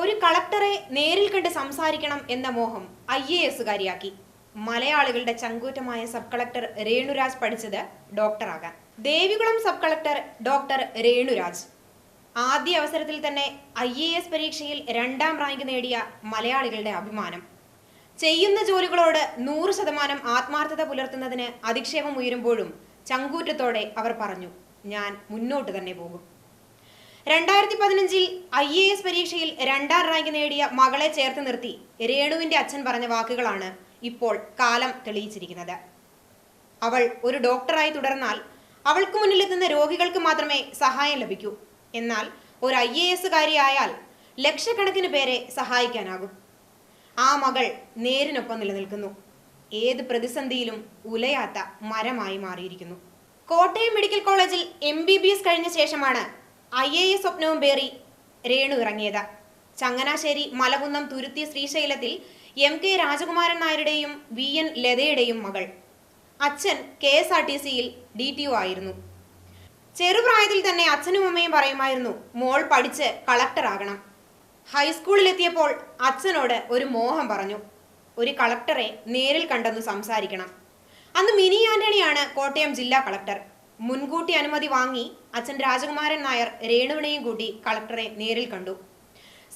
ഒരു കളക്ടറെ നേരിൽ കണ്ട് സംസാരിക്കണം എന്ന മോഹം ഐ എ എസുകാരിയാക്കി മലയാളികളുടെ ചങ്കൂറ്റമായ സബ് കളക്ടർ രേണുരാജ് പഠിച്ചത് ഡോക്ടറാകാൻ. Devikulam sub collector doctor Renuraj. ആദ്യ അവസരത്തിൽ തന്നെ ഐ എ എസ് പരീക്ഷയിൽ രണ്ടാം റാങ്ക് നേടിയ മലയാളികളുടെ അഭിമാനം. ചെയ്യുന്ന ജോലികളോട് നൂറ് ശതമാനം ആത്മാർത്ഥത പുലർത്തുന്നതിന് അധിക്ഷേപം ഉയരുമ്പോഴും ചങ്കൂറ്റത്തോടെ അവർ പറഞ്ഞു ഞാൻ മുന്നോട്ട് തന്നെ പോകും. രണ്ടായിരത്തി പതിനഞ്ചിൽ ഐ എ എസ് പരീക്ഷയിൽ രണ്ടാം റാങ്ക് നേടിയ മകളെ ചേർത്ത് നിർത്തി രേണുവിന്റെ അച്ഛൻ പറഞ്ഞ വാക്കുകളാണ് ഇപ്പോൾ കാലം തെളിയിച്ചിരിക്കുന്നത്. അവൾ ഒരു ഡോക്ടറായി തുടർന്നാൽ അവൾക്ക് മുന്നിലെത്തുന്ന രോഗികൾക്ക് മാത്രമേ സഹായം ലഭിക്കൂ. എന്നാൽ ഒരു ഐ എ എസുകാരിയായാൽ ലക്ഷക്കണക്കിന് പേരെ സഹായിക്കാനാകും. ആ മകൾ നേരിനൊപ്പം നിലനിൽക്കുന്നു. ഏത് പ്രതിസന്ധിയിലും ഉലയാത്ത മരമായി മാറിയിരിക്കുന്നു. കോട്ടയം മെഡിക്കൽ കോളേജിൽ എം ബി ബി എസ് കഴിഞ്ഞ ശേഷമാണ് ഐ എ എസ് സ്വപ്നവും പേറി രേണു ഇറങ്ങിയത്. ചങ്ങനാശ്ശേരി മലകുന്നം തുരുത്തി ശ്രീശൈലത്തിൽ എം കെ രാജകുമാരൻ നായരുടെയും വി എൻ ലതയുടെയും മകൾ. അച്ഛൻ കെ എസ് ആർ ടി സിയിൽ ഡി ടി ഒ ആയിരുന്നു. ചെറുപ്രായത്തിൽ തന്നെ അച്ഛനും അമ്മയും പറയുമായിരുന്നു മോൾ പഠിച്ച് കളക്ടറാകണം ഹൈസ്കൂളിലെത്തിയപ്പോൾ അച്ഛനോട് ഒരു മോഹം പറഞ്ഞു ഒരു കളക്ടറെ നേരിൽ കണ്ടെന്ന് സംസാരിക്കണം. അന്ന് മിനി ആന്റണിയാണ് കോട്ടയം ജില്ലാ കളക്ടർ. മുൻകൂട്ടി അനുമതി വാങ്ങി അച്ഛൻ രാജകുമാരൻ നായർ രേണുവിനെയും കൂട്ടി കളക്ടറെ നേരിൽ കണ്ടു.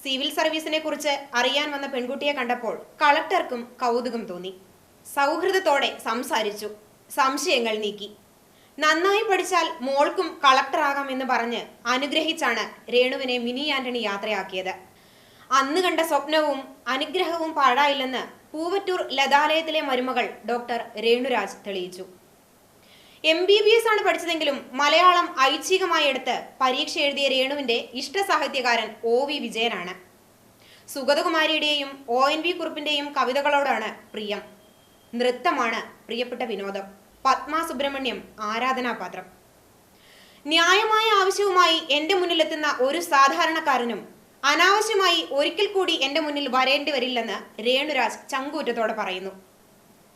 സിവിൽ സർവീസിനെ കുറിച്ച് അറിയാൻ വന്ന പെൺകുട്ടിയെ കണ്ടപ്പോൾ കളക്ടർക്കും കൗതുകം തോന്നി. സൗഹൃദത്തോടെ സംസാരിച്ചു. സംശയങ്ങൾ നീക്കി. നന്നായി പഠിച്ചാൽ മോൾക്കും കളക്ടറാകാം എന്ന് പറഞ്ഞ് അനുഗ്രഹിച്ചാണ് രേണുവിനെ മിനി ആന്റണി യാത്രയാക്കിയത്. അന്ന് കണ്ട സ്വപ്നവും അനുഗ്രഹവും പാടായില്ലെന്ന് പൂവറ്റൂർ ലതാലയത്തിലെ മരുമകൾ ഡോക്ടർ രേണുരാജ് തെളിയിച്ചു. എം ബി ബി എസ് ആണ് പഠിച്ചതെങ്കിലും മലയാളം ഐച്ഛികമായി എടുത്ത് പരീക്ഷ എഴുതിയ രേണുവിന്റെ ഇഷ്ട സാഹിത്യകാരൻ ഒ വി വിജയനാണ്. സുഗതകുമാരിയുടെയും ഒ എൻ വി കുറുപ്പിന്റെയും കവിതകളോടാണ് പ്രിയം. നൃത്തമാണ് പ്രിയപ്പെട്ട വിനോദം. പത്മ സുബ്രഹ്മണ്യം ആരാധനാപാത്രം. ന്യായമായ ആവശ്യവുമായി എന്റെ മുന്നിലെത്തുന്ന ഒരു സാധാരണക്കാരനും അനാവശ്യമായി ഒരിക്കൽ കൂടി എന്റെ മുന്നിൽ വരേണ്ടി വരില്ലെന്ന് രേണുരാജ് ചങ്കൂറ്റത്തോടെ പറയുന്നു.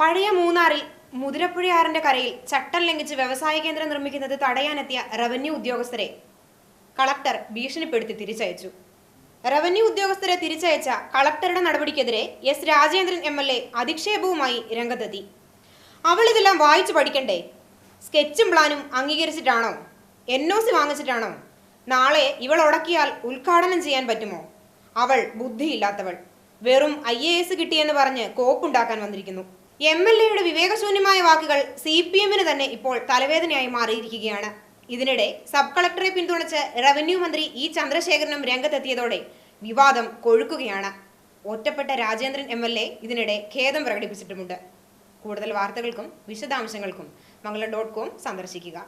പഴയ മൂന്നാറിൽ മുതിരപ്പുഴയാറിന്റെ കരയിൽ ചട്ടം ലംഘിച്ച് വ്യവസായ കേന്ദ്രം നിർമ്മിക്കുന്നത് തടയാനെത്തിയ റവന്യൂ ഉദ്യോഗസ്ഥരെ കളക്ടർ ഭീഷണിപ്പെടുത്തി തിരിച്ചയച്ചു. റവന്യൂ ഉദ്യോഗസ്ഥരെ തിരിച്ചയച്ച കളക്ടറുടെ നടപടിക്കെതിരെ S Rajendran M L A അധിക്ഷേപവുമായി രംഗത്തെത്തി. അവൾ ഇതെല്ലാം വായിച്ചു പഠിക്കണ്ടേ? സ്കെച്ചും പ്ലാനും അംഗീകരിച്ചിട്ടാണോ? എൻ ഒ സി വാങ്ങിച്ചിട്ടാണോ? നാളെ ഇവൾ ഉടക്കിയാൽ ഉദ്ഘാടനം ചെയ്യാൻ പറ്റുമോ? അവൾ ബുദ്ധിയില്ലാത്തവൾ. വെറും ഐ എ എസ് കിട്ടിയെന്ന് പറഞ്ഞ് കോപ്പുണ്ടാക്കാൻ വന്നിരിക്കുന്നു. എം എൽ എയുടെ വിവേകശൂന്യമായ വാക്കുകൾ സി പി എമ്മിന് തന്നെ ഇപ്പോൾ തലവേദനയായി മാറിയിരിക്കുകയാണ്. ഇതിനിടെ സബ് കളക്ടറെ പിന്തുണച്ച് റവന്യൂ മന്ത്രി ഇ ചന്ദ്രശേഖരനും രംഗത്തെത്തിയതോടെ വിവാദം കൊഴുക്കുകയാണ്. ഒറ്റപ്പെട്ട രാജേന്ദ്രൻ എം എൽ എ ഇതിനിടെ ഖേദം പ്രകടിപ്പിച്ചിട്ടുമുണ്ട്. കൂടുതൽ വാർത്തകൾക്കും വിശദാംശങ്ങൾക്കും മംഗളം ഡോട്ട് കോം സന്ദർശിക്കുക.